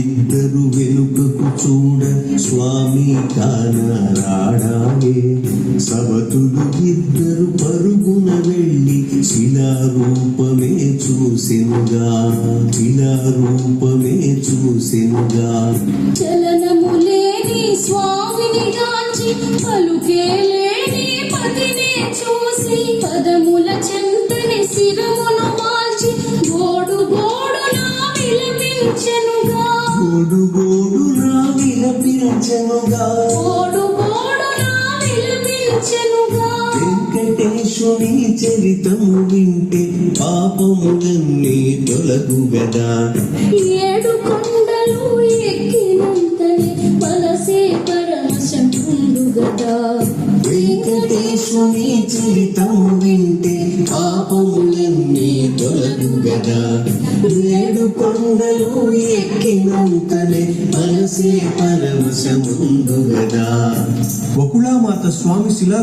ఇద్దరు వెనుకకు చూడ స్వామి కానరాడాయే సవతులు ఇద్దరు పరుగున వెళ్ళి శిలారూపమే చూసెనుగా. శిలారూపమే చూసెనుగా. చలనము లేని స్వామిని గాంచి పలుకే లేని పతిని చూసి పదముల చెంతని శిరమును మార్చి గోడు గోడు నా విలపించెనుగా గోడు గోడు నా విలపించనుగా? గోడు గోడు నా విలపించెనుగా? వెంకటేశుని చరితము వింటే పాపములన్నీ తొలగు గదా? ఏడు కొండలు ఎక్కినంతనే మనసే పరమశం గదా? వెంకటేశుని చరితము వింటే పాపములన్నీ తొలగు గదా ఏడు కొండలు ఎక్కినంతనే మనసే పరమశముందు గదా బకుళామాత స్వామి శిలా